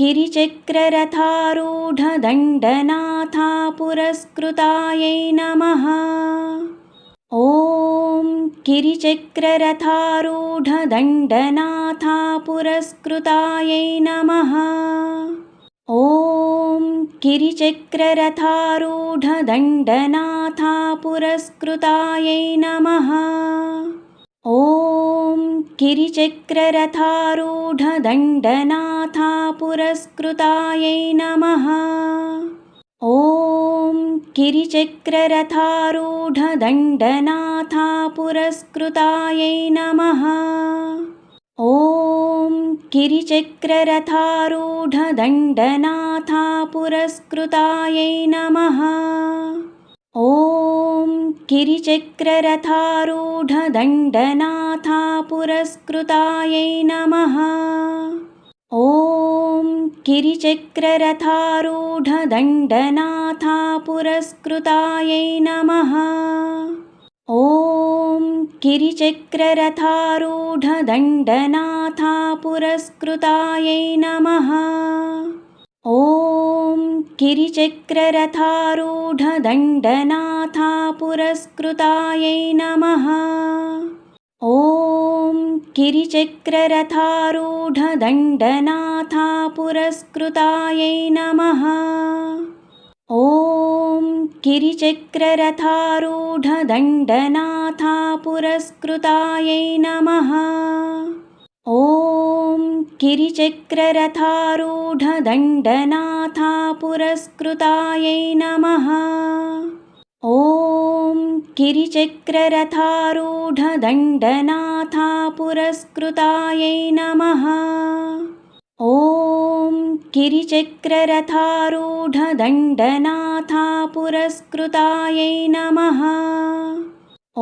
गिरिचक्ररथारूढदण्डनाथा पुरस्कृतायै नमः। ॐ गिरिचक्ररथारूढदण्डनाथा पुरस्कृतायै नमः। ॐ गिरिचक्ररथारूढदण्डनाथा पुरस्कृतायै नमः ॐ गिरिचक्ररथारूढदण्डनाथा पुरस्कृतायै नमः। ॐ गिरिचक्ररथारूढदण्डनाथा पुरस्कृतायै नमः। ॐ गिरिचक्ररथारूढदण्डनाथा पुरस्कृतायै नमः ॐ गिरिचक्ररथारूढदण्डनाथा पुरस्कृतायै नमः। ॐ गिरिचक्ररथारूढदण्डनाथा पुरस्कृतायै नमः। ॐ गिरिचक्ररथारूढदण्डनाथा पुरस्कृतायै नमः ॐ गिरिचक्ररथारूढदण्डनाथा पुरस्कृतायै नमः। ॐ गिरिचक्ररथारूढदण्डनाथा पुरस्कृतायै नमः। ॐ गिरिचक्ररथारूढदण्डनाथा पुरस्कृतायै नमः ॐ गिरिचक्ररथारूढदण्डनाथा पुरस्कृतायै नमः। ॐ गिरिचक्ररथारूढदण्डनाथा पुरस्कृतायै नमः। ॐ गिरिचक्ररथारूढदण्डनाथा पुरस्कृतायै नमः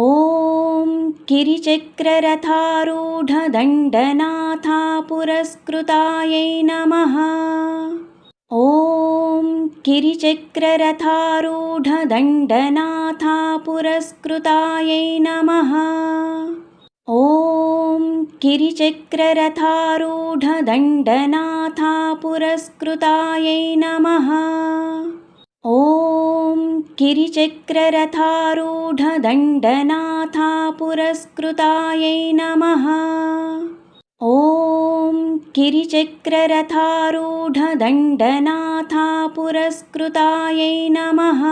ॐ गिरिचक्ररथारूढदण्डनाथा पुरस्कृतायै नमः। ॐ गिरिचक्ररथारूढदण्डनाथा पुरस्कृतायै नमः। ॐ गिरिचक्ररथारूढदण्डनाथा पुरस्कृतायै नमः ॐ गिरिचक्ररथारूढदण्डनाथा पुरस्कृतायै नमः। ॐ गिरिचक्ररथारूढदण्डनाथा पुरस्कृतायै नमः।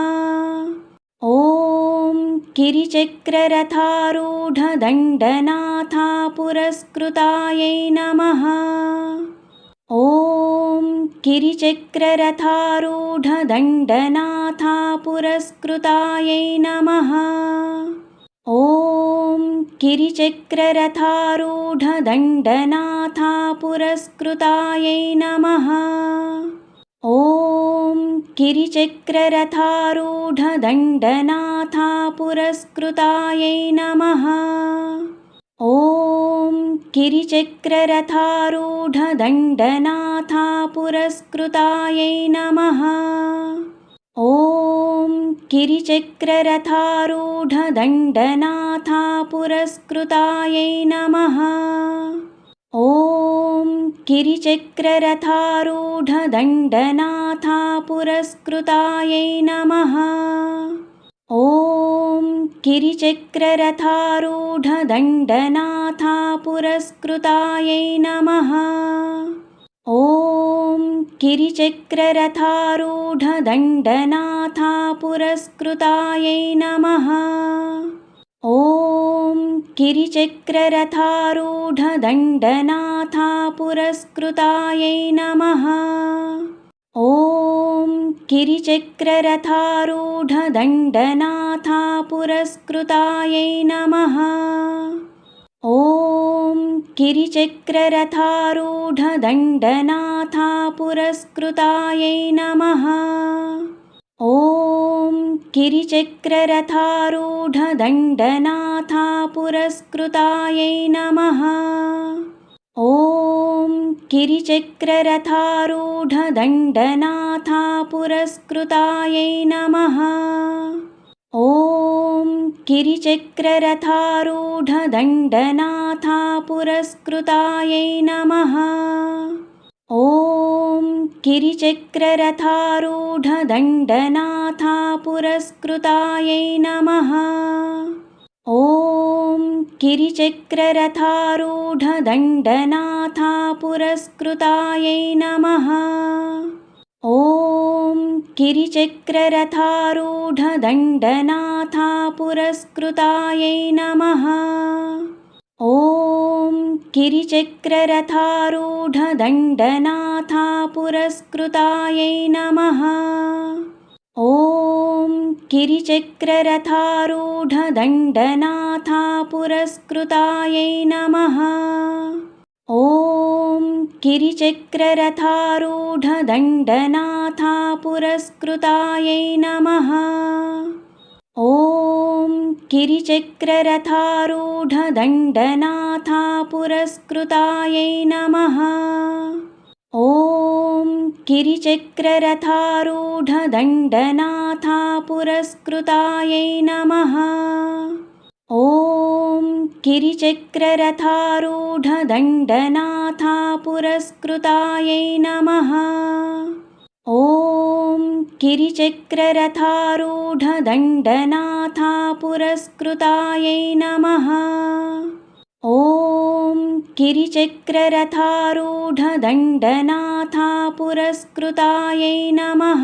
ॐ गिरिचक्ररथारूढदण्डनाथा पुरस्कृतायै नमः ॐ गिरिचक्ररथारूढदण्डनाथा पुरस्कृतायै नमः। ॐ गिरिचक्ररथारूढदण्डनाथा पुरस्कृतायै नमः। ॐ गिरिचक्ररथारूढदण्डनाथा पुरस्कृतायै नमः ॐ गिरिचक्ररथारूढदण्डनाथा पुरस्कृतायै नमः। ॐ गिरिचक्ररथारूढदण्डनाथा पुरस्कृतायै नमः। ॐ गिरिचक्ररथारूढदण्डनाथा पुरस्कृतायै नमः गिरिचक्ररथारूढदण्डनाथा पुरस्कृतायै नमः। ॐ गिरिचक्ररथारूढदण्डनाथा पुरस्कृतायै नमः। ॐ गिरिचक्ररथारूढदण्डनाथा पुरस्कृतायै नमः ॐ गिरिचक्ररथारूढदण्डनाथा पुरस्कृतायै नमः। ॐ गिरिचक्ररथारूढदण्डनाथा पुरस्कृतायै नमः। ॐ गिरिचक्ररथारूढदण्डनाथा पुरस्कृतायै नमः ॐ गिरिचक्ररथारूढदण्डनाथा पुरस्कृतायै नमः। ॐ गिरिचक्ररथारूढदण्डनाथा पुरस्कृतायै नमः। ॐ गिरिचक्ररथारूढदण्डनाथा पुरस्कृतायै नमः ॐ गिरिचक्ररथारूढदण्डनाथा पुरस्कृतायै नमः। ॐ गिरिचक्ररथारूढदण्डनाथा पुरस्कृतायै नमः। ॐ गिरिचक्ररथारूढदण्डनाथा पुरस्कृतायै नमः ॐ गिरिचक्ररथारूढदण्डनाथा पुरस्कृतायै नमः। ॐ गिरिचक्ररथारूढदण्डनाथा पुरस्कृतायै नमः। ॐ गिरिचक्ररथारूढदण्डनाथा पुरस्कृतायै नमः ॐ गिरिचक्ररथारूढदण्डनाथा पुरस्कृतायै नमः। ॐ गिरिचक्ररथारूढदण्डनाथा पुरस्कृतायै नमः। ॐ गिरिचक्ररथारूढदण्डनाथा पुरस्कृतायै नमः ॐ गिरिचक्ररथारूढदण्डनाथा पुरस्कृतायै नमः।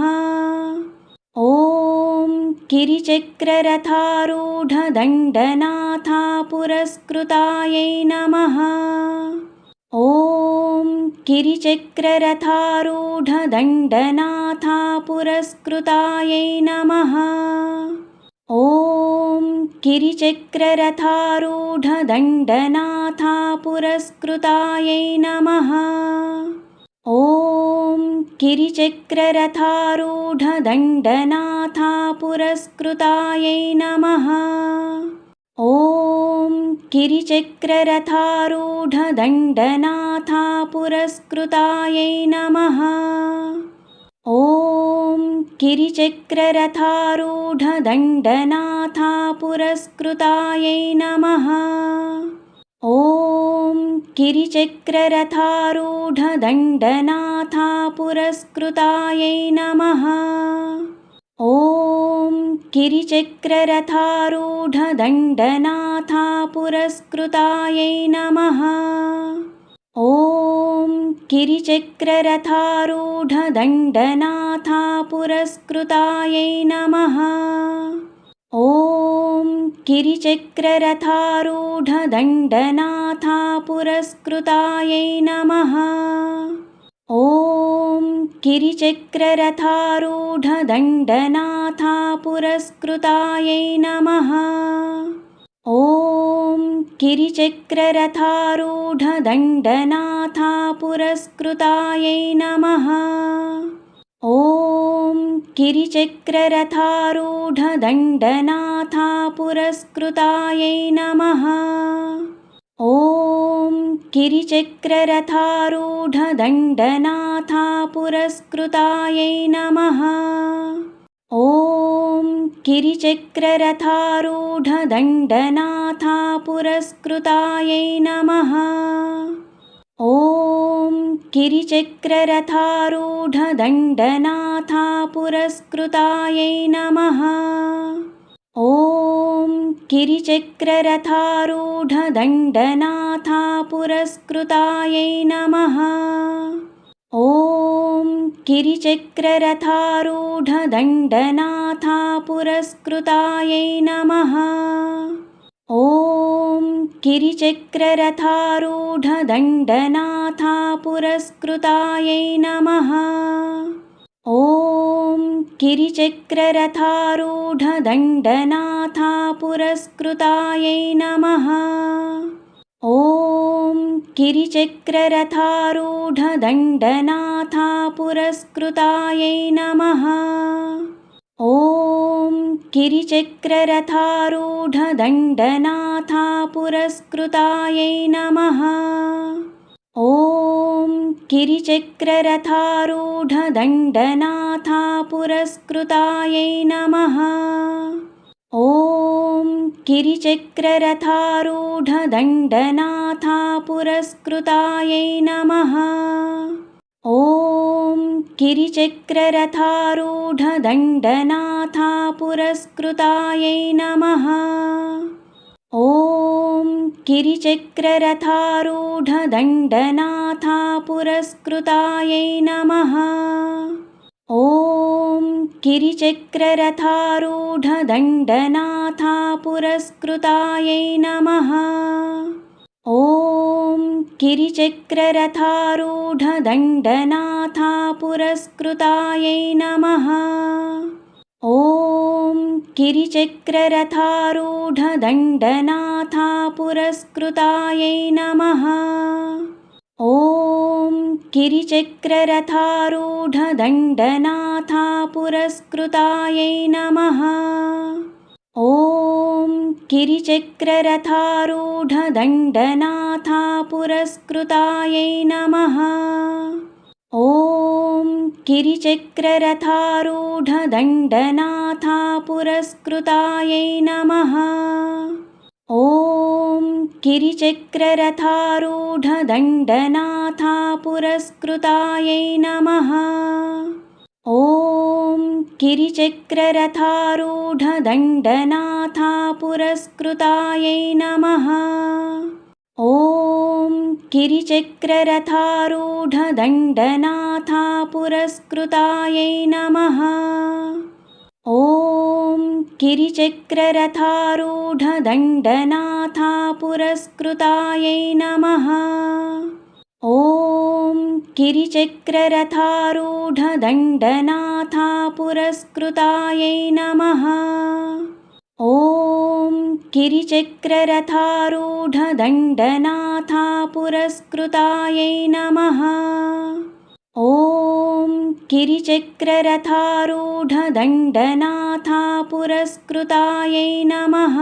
ॐ गिरिचक्ररथारूढदण्डनाथा पुरस्कृतायै नमः। ॐ गिरिचक्ररथारूढदण्डनाथा पुरस्कृतायै नमः ॐ गिरिचक्ररथारूढदण्डनाथा पुरस्कृतायै नमः। ॐ गिरिचक्ररथारूढदण्डनाथा पुरस्कृतायै नमः। ॐ गिरिचक्ररथारूढदण्डनाथा पुरस्कृतायै नमः ॐ गिरिचक्ररथारूढदण्डनाथा पुरस्कृतायै नमः। ॐ गिरिचक्ररथारूढदण्डनाथा पुरस्कृतायै नमः। ॐ गिरिचक्ररथारूढदण्डनाथा पुरस्कृतायै नमः गिरिचक्ररथारूढदण्डनाथा पुरस्कृतायै नमः। ॐ गिरिचक्ररथारूढदण्डनाथा पुरस्कृतायै नमः। ॐ गिरिचक्ररथारूढदण्डनाथा पुरस्कृतायै नमः ॐ गिरिचक्ररथारूढदण्डनाथा पुरस्कृतायै नमः। ॐ गिरिचक्ररथारूढदण्डनाथा पुरस्कृतायै नमः। ॐ गिरिचक्ररथारूढदण्डनाथा पुरस्कृतायै नमः ॐ गिरिचक्ररथारूढदण्डनाथा पुरस्कृतायै नमः। ॐ गिरिचक्ररथारूढदण्डनाथा पुरस्कृतायै नमः। ॐ गिरिचक्ररथारूढदण्डनाथा पुरस्कृतायै नमः ॐ गिरिचक्ररथारूढदण्डनाथा पुरस्कृतायै नमः। ॐ गिरिचक्ररथारूढदण्डनाथा पुरस्कृतायै नमः। ॐ गिरिचक्ररथारूढदण्डनाथा पुरस्कृतायै नमः ॐ गिरिचक्ररथारूढदण्डनाथा पुरस्कृतायै नमः। ॐ गिरिचक्ररथारूढदण्डनाथा पुरस्कृतायै नमः। ॐ गिरिचक्ररथारूढदण्डनाथा पुरस्कृतायै नमः ॐ गिरिचक्ररथारूढदण्डनाथा पुरस्कृतायै नमः। ॐ गिरिचक्ररथारूढदण्डनाथा पुरस्कृतायै नमः। ॐ गिरिचक्ररथारूढदण्डनाथा पुरस्कृतायै नमः ॐ गिरिचक्ररथारूढदण्डनाथा पुरस्कृतायै नमः। ॐ गिरिचक्ररथारूढदण्डनाथा पुरस्कृतायै नमः। ॐ गिरिचक्ररथारूढदण्डनाथा पुरस्कृतायै नमः ॐ गिरिचक्ररथारूढदण्डनाथा पुरस्कृतायै नमः। ॐ गिरिचक्ररथारूढदण्डनाथा पुरस्कृतायै नमः। ॐ गिरिचक्ररथारूढदण्डनाथा पुरस्कृतायै नमः ॐ गिरिचक्ररथारूढदण्डनाथा पुरस्कृतायै नमः। ॐ गिरिचक्ररथारूढदण्डनाथा पुरस्कृतायै नमः। ॐ गिरिचक्ररथारूढदण्डनाथा पुरस्कृतायै नमः गिरिचक्ररथारूढदण्डनाथा पुरस्कृतायै नमः। ॐ गिरिचक्ररथारूढदण्डनाथा पुरस्कृतायै नमः। ॐ गिरिचक्ररथारूढदण्डनाथा पुरस्कृतायै नमः ॐ गिरिचक्ररथारूढदण्डनाथा पुरस्कृतायै नमः।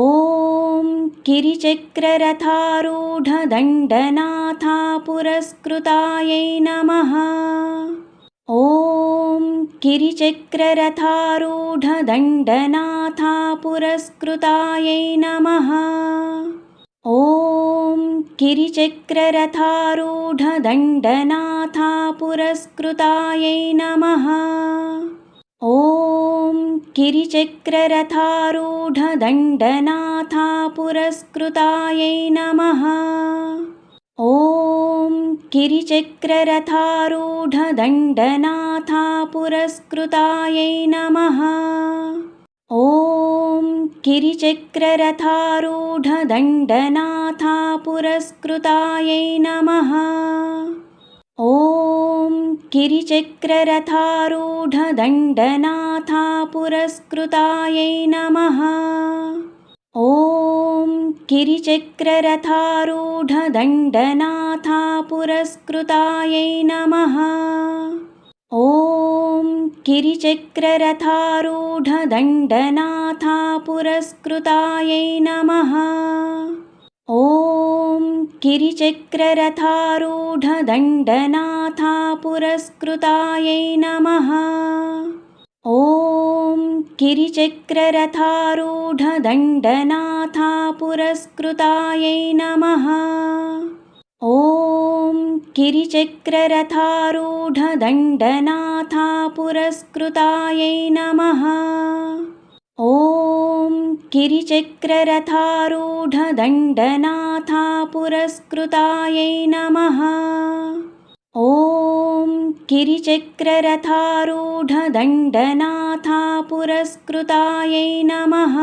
ॐ गिरिचक्ररथारूढदण्डनाथा पुरस्कृतायै नमः। ॐ गिरिचक्ररथारूढदण्डनाथा पुरस्कृतायै नमः ॐ गिरिचक्ररथारूढदण्डनाथा पुरस्कृतायै नमः। ॐ गिरिचक्ररथारूढदण्डनाथा पुरस्कृतायै नमः। ॐ गिरिचक्ररथारूढदण्डनाथा पुरस्कृतायै नमः ॐ गिरिचक्ररथारूढदण्डनाथा पुरस्कृतायै नमः। ॐ गिरिचक्ररथारूढदण्डनाथा पुरस्कृतायै नमः। ॐ गिरिचक्ररथारूढदण्डनाथा पुरस्कृतायै नमः ॐ गिरिचक्ररथारूढदण्डनाथा पुरस्कृतायै नमः। ॐ गिरिचक्ररथारूढदण्डनाथा पुरस्कृतायै नमः। ॐ गिरिचक्ररथारूढदण्डनाथा पुरस्कृतायै नमः ॐ गिरिचक्ररथारूढदण्डनाथा पुरस्कृतायै नमः। ॐ गिरिचक्ररथारूढदण्डनाथा पुरस्कृतायै नमः। ॐ गिरिचक्ररथारूढदण्डनाथा पुरस्कृतायै नमः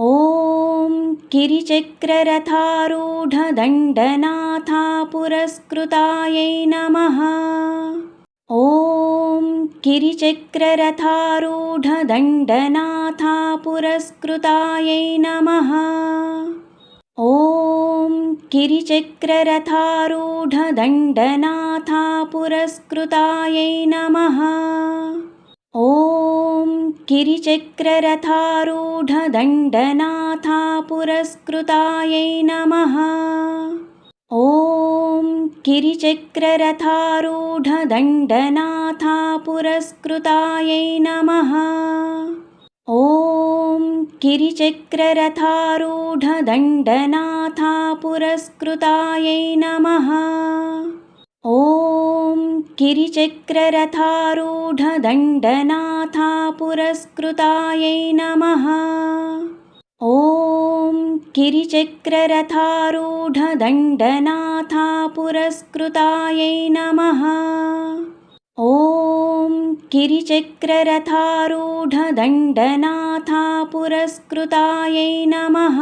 ॐ गिरिचक्ररथारूढदण्डनाथा पुरस्कृतायै नमः। ॐ गिरिचक्ररथारूढदण्डनाथा पुरस्कृतायै नमः। ॐ गिरिचक्ररथारूढदण्डनाथा पुरस्कृतायै नमः ॐ गिरिचक्ररथारूढदण्डनाथा पुरस्कृतायै नमः। ॐ गिरिचक्ररथारूढदण्डनाथा पुरस्कृतायै नमः। ॐ गिरिचक्ररथारूढदण्डनाथा पुरस्कृतायै नमः। ॐ गिरिचक्ररथारूढदण्डनाथापुरस्कृतायै नमः ॐ गिरिचक्ररथारूढदण्डनाथापुरस्कृतायै नमः। ॐ गिरिचक्ररथारूढदण्डनाथापुरस्कृतायै नमः